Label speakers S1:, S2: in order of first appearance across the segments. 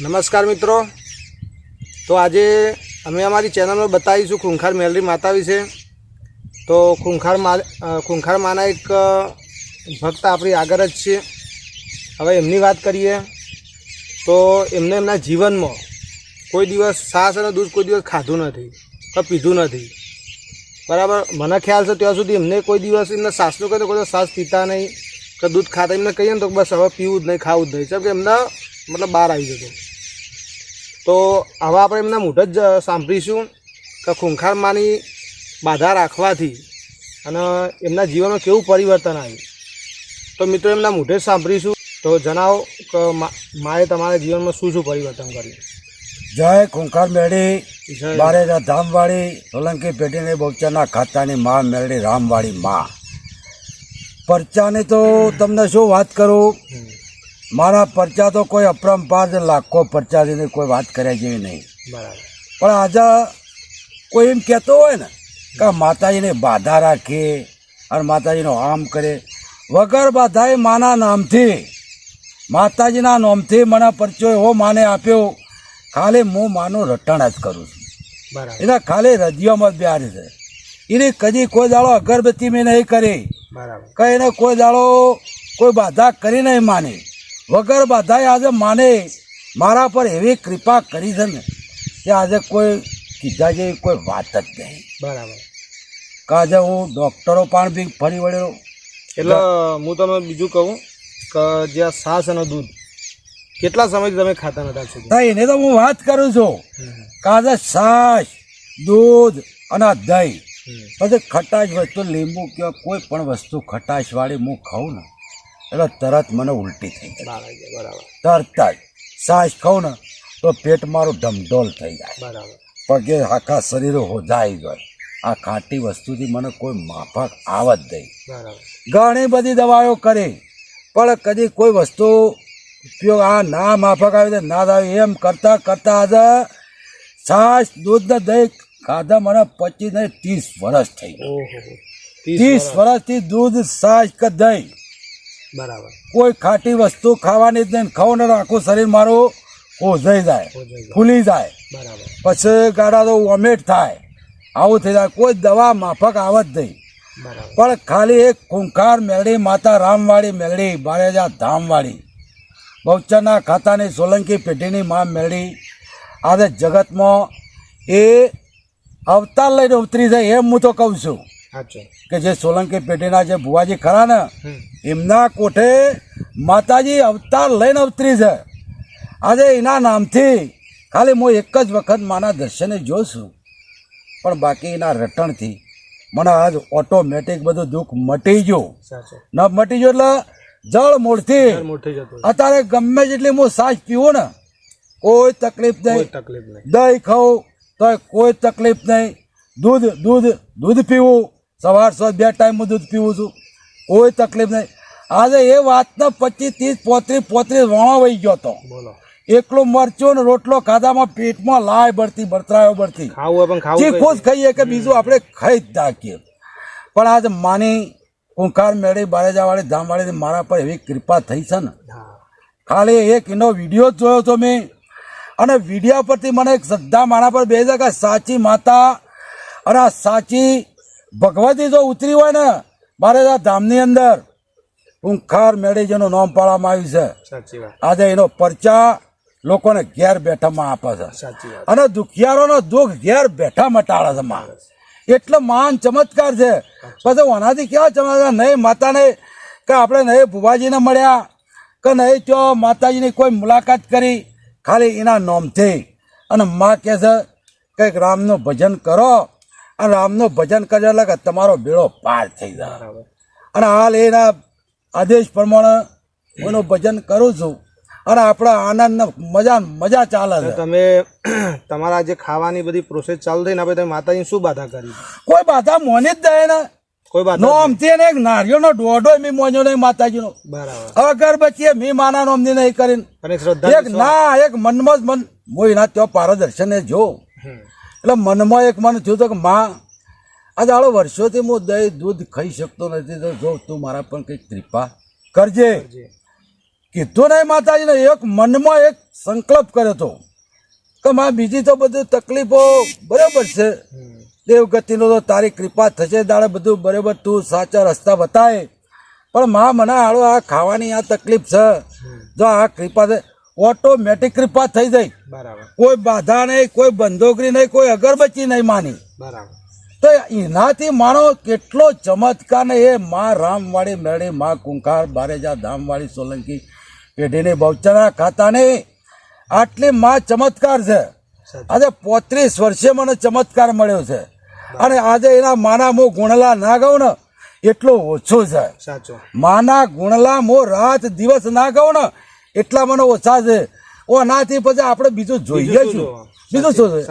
S1: નમસ્કાર મિત્રો. તો આજે અમે અમારી ચેનલમાં બતાવીશું ખૂંખાર મેલરી માતા વિશે. તો ખૂંખાર મા ખૂંખાર માના એક ભક્ત આપણી આગળ જ છે. હવે એમની વાત કરીએ તો એમને એમના જીવનમાં કોઈ દિવસ સાસ અને દૂધ કોઈ દિવસ ખાધું નથી, કે પીધું નથી. બરાબર? મને ખ્યાલ છે ત્યાં સુધી એમને કોઈ દિવસ એમને સાસનું કહે તો કોઈ સાસ પીતા નહીં, કે દૂધ ખાતા. એમને કહીએ ને તો બસ હવે પીવું જ નહીં, ખાવું જ નહીં. કેમ કે એમના મતલબ બહાર આવી જતો. તો હવે આપણે એમના મૂઢ જ સાંભળીશું કે ખૂંખારમાંની બાધા રાખવાથી અને એમના જીવનમાં કેવું પરિવર્તન આવ્યું. તો મિત્રો એમના મોઢે જ સાંભળીશું. તો જણાવો કે મારે માએ તમારા જીવનમાં શું શું પરિવર્તન કર્યું?
S2: જય ખુંખાર મેળી
S1: જય.
S2: ધામવાળી સોલંકી પેઢીને બહુચરના ખાતાની માં મેળી રામવાળી માં. પરચાની તો તમને શું વાત કરું. મારા પરચા તો કોઈ અપરંપાર છે લાખો પરચા છે કોઈ વાત કર્યા જેવી નહીં.
S1: બરાબર.
S2: પણ આજે કોઈ એમ કહેતો હોય ને કે માતાજીને બાધા રાખે અને માતાજીનો આમ કરે. વગર બાધાએ માના નામથી માતાજીના નામથી મને પરચો એવો માને આપ્યો ખાલી હું માનું રટણ જ કરું છું.
S1: બરાબર.
S2: એના ખાલી હૃદયમાં જ બિહારી છે. એને કદી કોઈ દાડો અગરબત્તી મેં નહીં કરી.
S1: બરાબર.
S2: કે એને કોઈ દાડો કોઈ બાધા કરી નહીં માની. વગર બધાએ આજે માને મારા પર એવી કૃપા કરી છે ને કે આજે કોઈ કીધા જેવી કોઈ વાત જ નહીં.
S1: બરાબર.
S2: કે આજે હું ડૉક્ટરો પણ બી ફરી વળેલો
S1: એટલે હું તમને બીજું કહું કે જે આ છાશ અને દૂધ કેટલા સમયથી તમે ખાતા નતા
S2: છો એને તો હું વાત કરું છું. કે આજે છાશ દૂધ અને દહીં. પછી ખટાશ વસ્તુ લીંબુ કે કોઈ પણ વસ્તુ ખટાશવાળી હું ખાઉં ને. એટલે તરત મને ઉલટી થઈ જાય
S1: બરાબર બરાબર.
S2: તરત જ સાસ ખાઉં ને તો પેટ મારું ઢમઢોલ થઈ જાય.
S1: બરાબર.
S2: પગે આખા શરીર હોજાઈ ગયો. આ ખાટી વસ્તુથી મને કોઈ માફક આવત નહીં. ઘણી બધી દવાઓ કરી પણ કદી કોઈ વસ્તુ ઉપયોગ આ ના માફક આવી તો ના આવી. એમ કરતાં કરતાં આજે છાશ દૂધ ને દહીં ખાધા મને પચીસ ને ત્રીસ વર્ષ થઈ ગયું. ત્રીસ વર્ષથી દૂધ છાશ કે દહીં
S1: બરાબર.
S2: કોઈ ખાટી વસ્તુ ખાવાની જ નહીં. ખાવ ને આખું શરીર મારું ઓઝાઈ જાય ફૂલી જાય.
S1: બરાબર.
S2: પછી ગાડા તો વોમિટ થાય. આવું થઈ જાય. કોઈ દવા માફક આવત નહીં. પણ ખાલી એક ખૂંખાર મેળડી માતા રામવાળી મેળડી બારેજા ધામવાળી. બહુચરના ખાતાની સોલંકી પેઢીની માં મેળડી આજે જગતમાં એ અવતાર લઈને ઉતરી જાય એમ હું તો કહું છું. કે જે સોલંકી પેઢીના જે ભુવાજી ખરા ને એમના કોઠે માતાજી અવતાર લઈને અવતરી છે. આજે એના નામથી ખાલી હું એક જ વખત માના દર્શને છું પણ બાકી એના રટણથી મને આજ ઓટોમેટિક બધું દુઃખ મટી ગયું. ન મટી ગયું એટલે જળ મૂળથી અત્યારે ગમે જેટલી હું સાસ પીવું ને કોઈ તકલીફ નહીં.
S1: તકલીફ નહીં.
S2: દહીં ખાઉં તો કોઈ તકલીફ નહીં. દૂધ દૂધ દૂધ પીવું. સવાર સાંજ બે ટાઈમ હું દૂધ પીવું છું. કોઈ તકલીફ નહીં. આજે એ વાતને પચીસ ત્રીસ પોત્રીસ પોત્રીસ વણો વહી ગયો હતો એકલો મરચો ને રોટલો ખાધામાં પેટમાં લાય બળતી બળતરાયો બળતી. જે ખુશ ખાઈએ કે બીજું આપણે ખાઈ જ નાખીએ. પણ આજે માની કુંખાર મેળી બારેજાવાળી ધામવાળી મારા પર એવી કૃપા થઈ છે ને. ખાલી એક એનો વીડિયો જોયો તો મેં. અને વિડીયા પરથી મને એક શ્રદ્ધા મારા પર બે કે સાચી માતા અને આ સાચી ભગવતી જો ઉતરી હોય ને મારે આ ધામની અંદર ઉંખાર મેળી જેનું નામ પાડવામાં આવ્યું છે. આજે એનો પરચા લોકોને ઘેર બેઠામાં આપે છે. અને દુખિયારોનો દુઃખ ઘેર બેઠા મટાડે છે માં. એટલો મહાન ચમત્કાર છે. પછી ઓનાથી કેવા ચમત્કાર? નહીં માતાને કે આપણે નહીં ભુવાજીને મળ્યા કે નહીં તો માતાજીની કોઈ મુલાકાત કરી ખાલી એના નોમથી. અને માં કહે છે કંઈક રામનું ભજન કરો અને રામનો ભજન કર્યા લાગે તમારો બેડો પાર થઈ જાય. અને હાલ એના આદેશ પ્રમાણે હું એનું ભજન કરું છું. અને આપણા આનંદ મજા મજા ચાલે છે.
S1: તમે તમારા જે ખાવાની બધી પ્રોસેસ ચાલુ થઈ ને આપણે તમે માતાજી શું બાધા કરી?
S2: કોઈ બાધા મોની જ દે ને.
S1: કોઈ બાધા
S2: નોમથી એને એક નારિયેળનો દોઢો મી મોન્યો નહીં માતાજીનો.
S1: બરાબર.
S2: અગરબત્તી મી માના નોમની નહીં કરીને. એક ના એક મનમાં જ મન. મોઈ ના ત્યાં પારદર્શન જો. એટલે મનમાં એક મને થયું તો કે માં આ દાડો વર્ષોથી હું દહીં દૂધ ખાઈ શકતો નથી તો જો તું મારા પર કંઈક કૃપા કરજે. કીધું નહીં માતાજીને એક મનમાં એક સંકલ્પ કર્યો હતો કે માં બીજી તો બધું તકલીફો બરાબર છે. દેવગતિનો તો તારી કૃપા થશે દાડે બધું બરાબર તું સાચા રસ્તા બતાવે પણ માં મને આડો આ ખાવાની આ તકલીફ છે. જો આ કૃપા ઓટોમેટિક કૃપા થઈ જાય.
S1: બરાબર.
S2: કોઈ બાધા નહીં કોઈ બંદોકરી નહીં કોઈ અગરબત્તી નહીં માની.
S1: બરાબર.
S2: તો એનાથી માણો કેટલો ચમત્કાર ને એ મા રામવાળી મેળી મા કુંકાર બારેજા ધામવાળી સોલંકી પેઢીની બહુચરા ખાતાની આટલી મા ચમત્કાર છે. આજે પોત્રીસ વર્ષે મને ચમત્કાર મળ્યો છે. અને આજે એના માના મો ગુણલા ના ગઉં ને એટલો ઓછો છે.
S1: સાચો.
S2: માના ગુણલા મો રાત દિવસ ના ગઉં ને એટલા મને ઓછા છે. ઓ નાથી પછી આપણે બીજું જોઈએ છું. બીજું શું છે?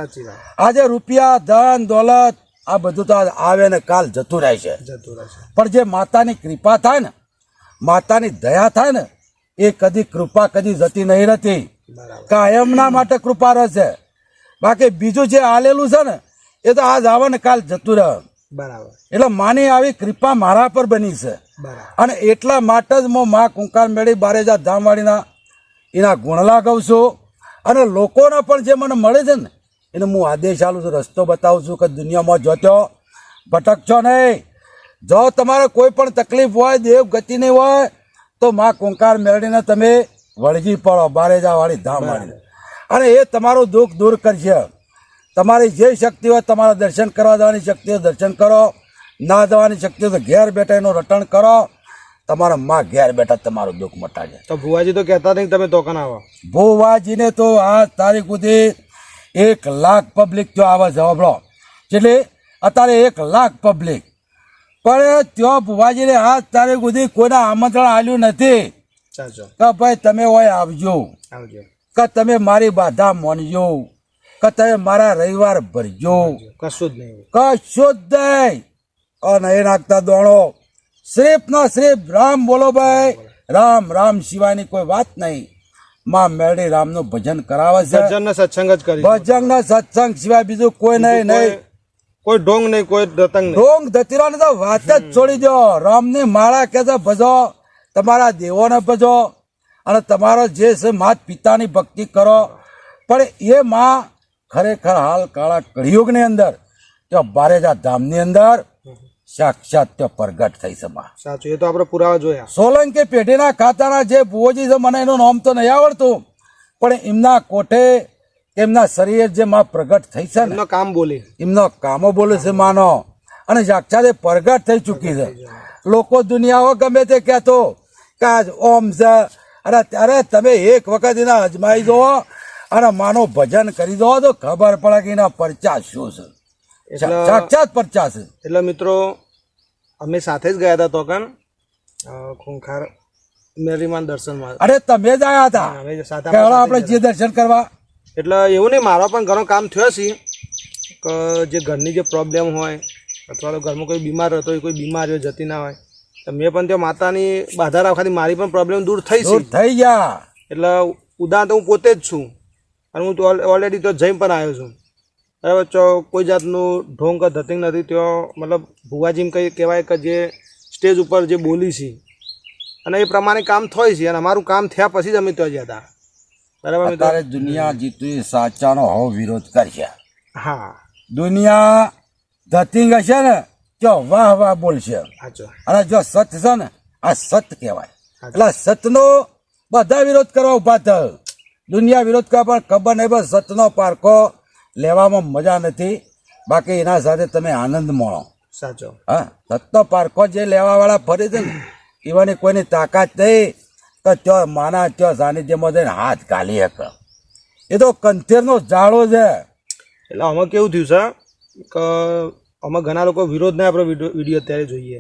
S2: આજે રૂપિયા ધન દોલત આ બધું તો આવે ને કાલ જતું
S1: રહેશે
S2: પણ જે માતાની કૃપા થાય ને માતાની દયા થાય ને એ કદી કૃપા કદી જતી નહીં રહેતી. કાયમના માટે કૃપા રહેશે બાકી બીજું જે આલેલું છે ને એ તો આજ આવે ને કાલ જતું રહે.
S1: બરાબર.
S2: એટલે માની આવી કૃપા મારા પર બની છે. અને એટલા માટે જ હું મા કુંકાર મેળી બારેજા ધામવાળીના એના ગુણલા ગાઉં છું અને લોકોને પણ જે મને મળે છે ને એને હું આદેશ આલું છું રસ્તો બતાવું છું કે દુનિયામાં જોતો ભટકશો નહીં. જો તમારે કોઈ પણ તકલીફ હોય દેવ ગતિની હોય તો મા કુંકાર મેળવીને તમે વળગી પડો બારેજાવાળી ધામવાળી અને એ તમારું દુઃખ દૂર કરશે. તમારી જે શક્તિ હોય તમારા દર્શન કરવા જવાની શક્તિ હોય દર્શન કરો. ના જવાની શક્તિ હોય તો ઘેર બેઠા એનું રટણ કરો. તમારા માં ઘેર બેઠા તમારું દુઃખ મટાડે.
S1: તો ભુવાજી તો કહેતા નહીં તમે તોકન આવો.
S2: ભુવાજીને તો આ તારીખ સુધી એક લાખ પબ્લિક તો આવા જવાબ લો એટલે અત્યારે એક લાખ પબ્લિક પણ ત્યાં ભુવાજીને આ તારીખ સુધી કોઈના આમંત્રણ આવ્યું નથી. કે ભાઈ તમે હોય આવજો.
S1: આવજો.
S2: કે તમે મારી બાધા માનજો. કે તમે મારા રવિવાર ભરજો.
S1: કશું જ નહીં
S2: કશું જ નહીં. અને એ નાખતા દોણો. શ્રીફ નો શ્રીફ રામ બોલો ભાઈ રામ રામ સિવાયની કોઈ વાત નહીં માં મેરડી રામનું ભજન કરાવે છે
S1: ભજન ને સત્સંગ જ કરી
S2: ભજન ના સત્સંગ સિવાય બીજું કોઈ નહીં નહીં
S1: કોઈ ઢોંગ નહીં કોઈ નહીં
S2: ઢોંગ ધતીરાની તો વાત જ છોડી દો રામની માળા કે છે ભજો તમારા દેવોને ભજો અને તમારો જે છે માત પિતાની ભક્તિ કરો પણ એ માં ખરેખર હાલ કાળા કળિયુગની અંદર તો બારેજા ધામની અંદર સાક્ષાત તો પ્રગટ થઈ છે માં.
S1: સાચું એ તો આપણે પુરાવા જોયા.
S2: સોલંકી પેઢીના ખાતાના જે બુઓજી છે મને એનું નામ તો નહીં આવડતું પણ એમના કોઠે એમના શરીર જે માં પ્રગટ થઈ છે ને
S1: એમનો કામ બોલી.
S2: એમનો કામો બોલે છે માનો. અને સાક્ષાત એ પ્રગટ થઈ ચૂકી છે. લોકો દુનિયાઓ ગમે તે કહેતો કે ઓમ છે અરે ત્યારે તમે એક વખત એના અજમાઈ દો અને માનો ભજન કરી દો તો ખબર પડે કે એના પરચા શું છે.
S1: એટલે
S2: સાક્ષાત પરચા છે.
S1: એટલે મિત્રો અમે સાથે જ ગયા હતા તોકન. ખૂંખાર મેરીમાન દર્શનમાં.
S2: અરે તમે જ આવ્યા હતા.
S1: અમે સાથે
S2: આપણે જે દર્શન કરવા.
S1: એટલે એવું નહીં મારા પણ ઘણો કામ થયો છે કે જે ઘરની જે પ્રોબ્લેમ હોય અથવા તો ઘરમાં કોઈ બીમાર હતો હોય કોઈ બીમારીઓ જતી ના હોય તો મેં પણ ત્યાં માતાની બાધા રાખવાથી મારી પણ પ્રોબ્લેમ દૂર થઈ છે.
S2: થઈ ગયા.
S1: એટલે ઉદાહરણ તો હું પોતે જ છું અને હું તો ઓલરેડી તો જઈ પણ આવ્યો છું. બરાબર? ચો કોઈ જાતનું ઢોંગ કે ધતિંગ નથી ત્યાં મતલબ ભુવાજીમ કંઈ કહેવાય કે જે સ્ટેજ ઉપર જે બોલી છે. અને એ પ્રમાણે કામ થાય છે અને અમારું કામ થયા પછી જ અમે ત્યાં ગયા હતા. બરાબર
S2: અત્યારે દુનિયા જીતવી સાચાનો હવ વિરોધ કરશે
S1: હા.
S2: દુનિયા ધતિંગ હશે ને જો વાહ વાહ બોલશે. અને જો સત છે ને આ સત કહેવાય. એટલે સતનો બધા વિરોધ કરવા ઊભા થયો. દુનિયા વિરોધ કરવા પણ ખબર નહીં બસ સતનો પારખો લેવામાં મજા નથી. બાકી એના સાથે તમે આનંદ મળો
S1: સાચો.
S2: હા સત્તો પારખો જે લેવાવાળા ફરી છે ને એવાની કોઈની તાકાત નહીં તો ત્યાં માના ત્યાં સાનિધ્યમાં જઈને હાથ ગાલી શકે એ તો કંથેરનો જાળો છે.
S1: એટલે આમાં કેવું થયું છે કે આમાં ઘણા લોકો વિરોધને આપણે વીડિયો અત્યારે જોઈએ.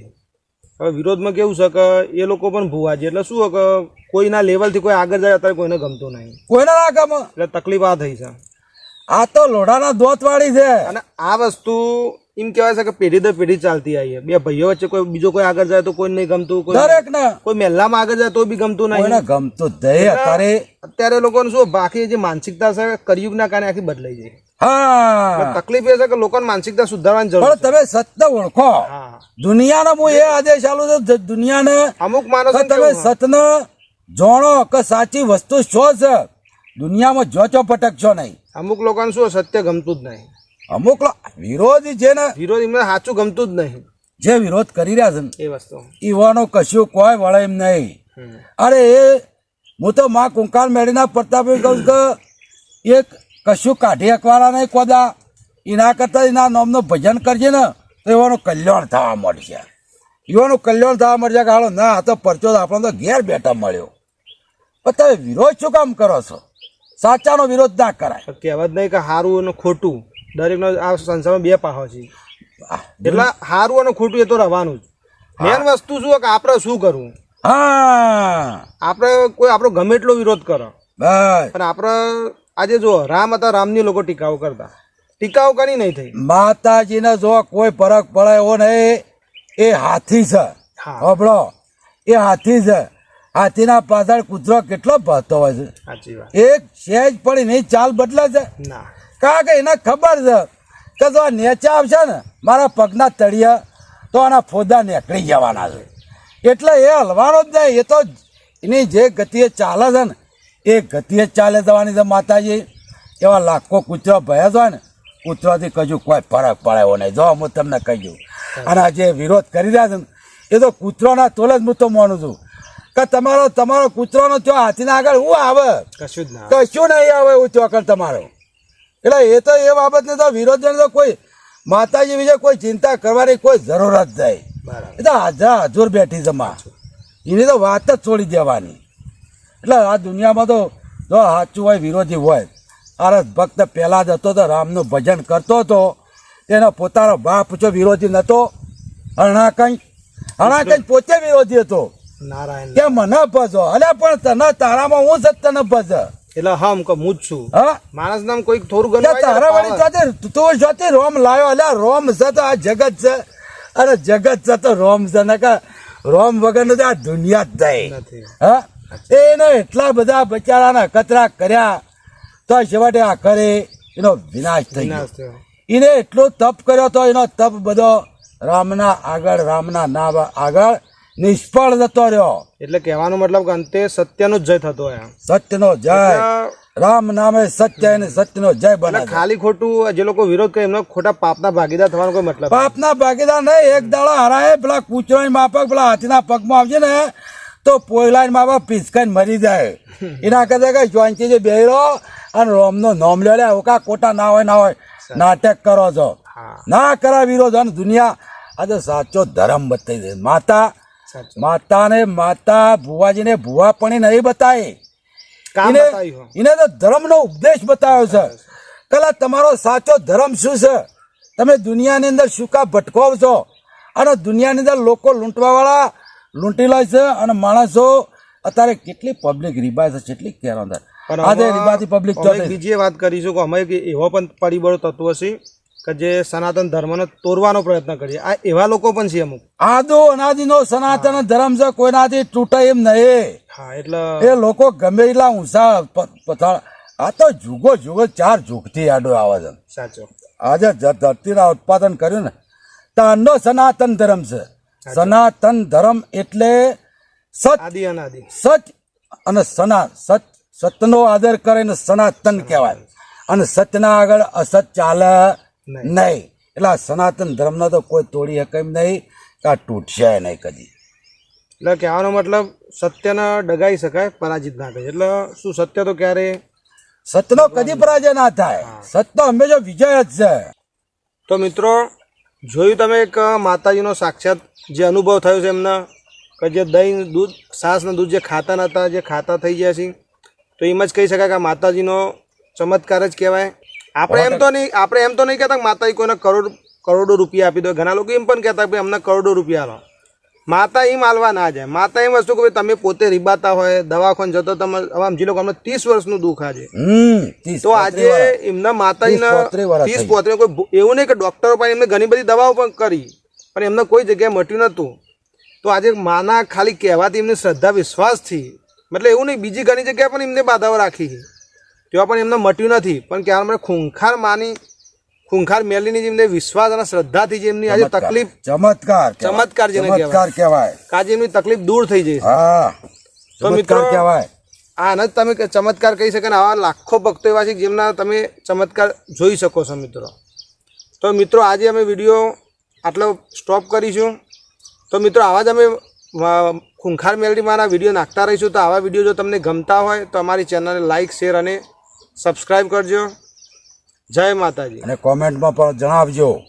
S1: હવે વિરોધમાં કેવું છે કે એ લોકો પણ ભૂવા છે. એટલે શું કે કોઈના લેવલથી કોઈ આગળ જાય અત્યારે કોઈને ગમતું નહીં.
S2: કોઈના ના કામ
S1: એટલે તકલીફ આ થઈ છે.
S2: આ તો લોઢાના દોત વાળી છે.
S1: અને આ વસ્તુ એમ કહેવાય છે કે પેઢી દર પેઢી ચાલતી આવી બે ભાઈઓ વચ્ચે કોઈ બીજો કોઈ આગળ જાય તો કોઈ નહીં ગમતું કોઈ
S2: દરેક ને
S1: કોઈ મહેલામાં આગળ જાય તો બી ગમતું નહીં.
S2: ગમતું જ અત્યારે
S1: અત્યારે લોકોને શું બાકી જે માનસિકતા છે કરિયુગના કારણે આખી બદલાઈ જાય
S2: હા.
S1: તકલીફ એ છે કે લોકોની માનસિકતા સુધારવાની જરૂર
S2: પણ તમે સત્ય ઓળખો. દુનિયાને હું એ આદેશ આલું છું દુનિયાને
S1: અમુક માણસો
S2: તમે સતને જાણો કે સાચી વસ્તુ શું છે? દુનિયામાં જો ચો પટકશો નહીં.
S1: અમુક લોકોને શું સત્ય ગમતું જ નહીં.
S2: અમુક વિરોધી છે ને
S1: વિરોધ એમને સાચું ગમતું જ નહીં.
S2: જે વિરોધ કરી રહ્યા છે
S1: એ વસ્તુ.
S2: ઈવાનો કશું કોઈ વળે એમ નહીં. અરે એ હું તો માં કુંકાલ મેળીના પ્રતાપે કહું કે એક કશું કાઢી અકવાળા નહીં કોદા. એના કરતાં એના નામનું ભજન કરજે ને તો એવાનું કલ્યાણ થવા મળશે એવાનું કલ્યાણ થવા મળશે કે હાલો ના તો પરચો આપણને તો ઘેર બેઠા મળ્યો. પણ તમે વિરોધ શું કામ કરો છો? સાચાનો વિરોધ ના કરાય.
S1: કહેવત નહીં કે સારું અને ખોટું. દરેકનો આ સંસારમાં બે પાહો છે. એટલે સારું અને ખોટું એ તો રહેવાનું જ. મેન વસ્તુ શું કે આપણે શું કરવું?
S2: હા.
S1: આપણે કોઈ આપણો ગમે એટલો વિરોધ કરો.
S2: બસ.
S1: પણ આપણે આજે જો રામ હતા રામની લોકો ટીકાઓ કરતા. ટીકાઓ કરી નહીં થઈ?
S2: માતાજીને જો કોઈ ફરક પડે એવો નહીં એ હાથી છે.
S1: હા.
S2: હોબળો એ હાથી છે. હાથીના પાછળ કૂતરો કેટલો ભરતો હોય છે. એક સહેજ પડી નહીં ચાલ બદલે છે. કારણ કે એને ખબર છે કે જો આ નેચા આવશે ને મારા પગના તળિયા તો આના ફોદા નીકળી જવાના છે. એટલે એ હલવાનો જ નહીં એ તો એની જે ગતિએ ચાલે છે ને એ ગતિએ ચાલે જવાની છે માતાજી. એવા લાખો કૂતરો ભયા હોય ને કૂતરોથી કજુ કોઈ ફરક પડે નહીં. જો હું તમને કહી દઉં. અને આ જે વિરોધ કરી રહ્યા છે ને એ તો કૂતરોના તોલે જ હું તો માનું છું. કે તમારો તમારો કૂતરોનો ત્યાં હાથીના આગળ હું આવે?
S1: કશું જ ના
S2: કશું નહીં આવે એવું ચોકર તમારો. એટલે એ તો એ બાબતને તો વિરોધને તો કોઈ માતાજી વિશે કોઈ ચિંતા કરવાની કોઈ જરૂરત નહીં. એ તો હાજર હજુર બેઠી છે માં. એની તો વાત જ છોડી દેવાની. એટલે આ દુનિયામાં તો જો સાચું હોય વિરોધી હોય આરસ ભક્ત પહેલા જ હતો તો રામનું ભજન કરતો હતો. તેનો પોતાનો બાપ જો વિરોધી નહોતો હરણાકંઈ હરણાકંઈ પોતે વિરોધી હતો.
S1: નારાયણ.
S2: કે મને ભજો. અલ્યા પણ તને તારામાં હું જ તને ભજ?
S1: એટલે હમ કે હું જ છું.
S2: હા?
S1: માણસ નામ કોઈ થોડું
S2: ત્યાં તારા વાળી સાથે તું સાથે રોમ લાવ્યો અલ્યા રોમ છે તો આ જગત છે. અરે જગત છે તો રોમ છે. ને કે રોમ વગર તો આ દુનિયા જ જાય
S1: નથી.
S2: હા? એને એટલા બધા બચારાના કચરા કર્યા તો છેવટે કરે એનો વિનાશ થઈ ગયો. એને એટલો તપ કર્યો તો એનો તપ બધો રામના આગળ રામના નામ આગળ નિષ્ફળ જતો રહ્યો.
S1: એટલે કહેવાનો મતલબ કે અંતે સત્યનો જય થતો એમ.
S2: સત્યનો જય. રામ નામે સત્ય અને સત્યનો જય બને
S1: ખાલી ખોટું જે લોકો વિરોધ કરે એમનો ખોટા પાપના ભાગીદાર થવાનો કોઈ મતલબ
S2: પાપના ભાગીદાર નહીં એક દાડો હરાય પેલા કૂચરાની માફક પેલા હાથીના પગમાં આવશે ને તો પોયલાની માફક પીસકાઈને મરી જાય. એના કરતા કઈ જોઈન્ટી જે બેરો અને રોમનો નોમ લે ઓકા કોટા ના હોય ના હોય નાટક કરો છો. ના કરા વિરોધ અને દુનિયા આજે સાચો ધર્મ બતાવી દે. માતા માતાને માતા ભુવાજીને ભુવા પણ નહીં બતાય
S1: કામ
S2: એને તો ધર્મનો ઉપદેશ બતાવ્યો છે. કલા તમારો સાચો ધર્મ શું છે? તમે દુનિયાની અંદર સુકા ભટકો છો. અને દુનિયાની અંદર લોકો લૂંટવાવાળા લૂંટી લે છે અને માણસો અત્યારે કેટલી પબ્લિક રીબાય છે કેટલી કેરો અંદર. આજે રીબાથી પબ્લિક
S1: બીજી વાત કરીશું કે અમે એવો પણ પરિબળ તત્વ છે કે જે સનાતન ધર્મને તોડવાનો પ્રયત્ન કરીએ. આ એવા લોકો પણ છે અમુક.
S2: આદો અનાદિનો સનાતન ધર્મ છે કોઈનાથી તૂટે એમ નહીં.
S1: હા એટલે
S2: એ લોકો ગમે એટલા ઊંચા પથાળ આ તો જુગો જુગો ચાર જુગથી આડો આવે છે.
S1: સાચો.
S2: આજે ધરતીના ઉત્પાદન કર્યું ને તાનો સનાતન ધર્મ છે. સનાતન ધર્મ એટલે સત
S1: આદિ અનાદિ.
S2: સત અને સના સત સતનો આદર કરીને સનાતન કહેવાય. અને સતના આગળ અસત ચાલે.
S1: નહીં.
S2: એટલે આ સનાતન ધર્મનો તો કોઈ તોડી શકે એમ નહીં કે આ તૂટશે નહીં કદી.
S1: એટલે કહેવાનો મતલબ સત્યને ડગાઈ શકાય પરાજિત ના થાય. એટલે શું સત્ય તો ક્યારે?
S2: સત્યનો કદી પરાજય ના થાય. સત્ય હંમેશા વિજય જ છે.
S1: તો મિત્રો જોયું તમે એક માતાજીનો સાક્ષાત જે અનુભવ થયો છે એમના કે જે દહીં દૂધ સાસના દૂધ જે ખાતા નહોતા જે ખાતા થઈ ગયા છે તો એમ જ કહી શકાય કે આ માતાજીનો ચમત્કાર જ કહેવાય. આપણે એમ તો નહીં આપણે એમ તો નહીં કહેતા માતા કોઈને કરોડ કરોડો રૂપિયા આપી દો. ઘણા લોકો એમ પણ કહેતા કે અમને કરોડો રૂપિયા માતા એમ હાલવા ના જાય. માતા એમ વસ્તુ કે તમે પોતે રીબાતા હોય દવાખાન જતો તમે હવે સમજી લોકો અમને ત્રીસ વર્ષનું દુઃખ આજે. તો આજે એમના માતાજીના
S2: ત્રીસ થઈ.
S1: કોઈ એવું નહીં કે ડૉક્ટરો પણ એમને ઘણી બધી દવાઓ પણ કરી પણ એમને કોઈ જગ્યાએ મટ્યું નહોતું. તો આજે માના ખાલી કહેવાથી એમની શ્રદ્ધા વિશ્વાસથી મતલબ એવું નહીં બીજી ઘણી જગ્યાએ પણ એમને બાધાઓ રાખી તેવા પણ એમને મટ્યું નથી. પણ ક્યારે મને ખૂંખાર માની ખૂંખાર મેલીની જેમને વિશ્વાસ અને શ્રદ્ધાથી જેમની આજે તકલીફ
S2: ચમત્કાર
S1: ચમત્કાર જેને કહેવાય.
S2: ચમત્કાર કહેવાય.
S1: આજે એમની તકલીફ દૂર થઈ
S2: હા.
S1: તો મિત્રો
S2: કહેવાય.
S1: આને તમે ચમત્કાર કહી શકે ને આવા લાખો ભક્તો એવા છે જેમના તમે ચમત્કાર જોઈ શકો છો મિત્રો. તો મિત્રો આજે અમે વીડિયો આટલો સ્ટોપ કરીશું. તો મિત્રો આવા જ અમે ખૂંખાર મેલડીમાંના વીડિયો નાખતા રહીશું. તો આવા વીડિયો જો તમને ગમતા હોય તો અમારી ચેનલને લાઇક શેર અને સબસ્ક્રાઈબ કરજો. જય માતાજી.
S2: અને કોમેન્ટમાં પણ જણાવજો.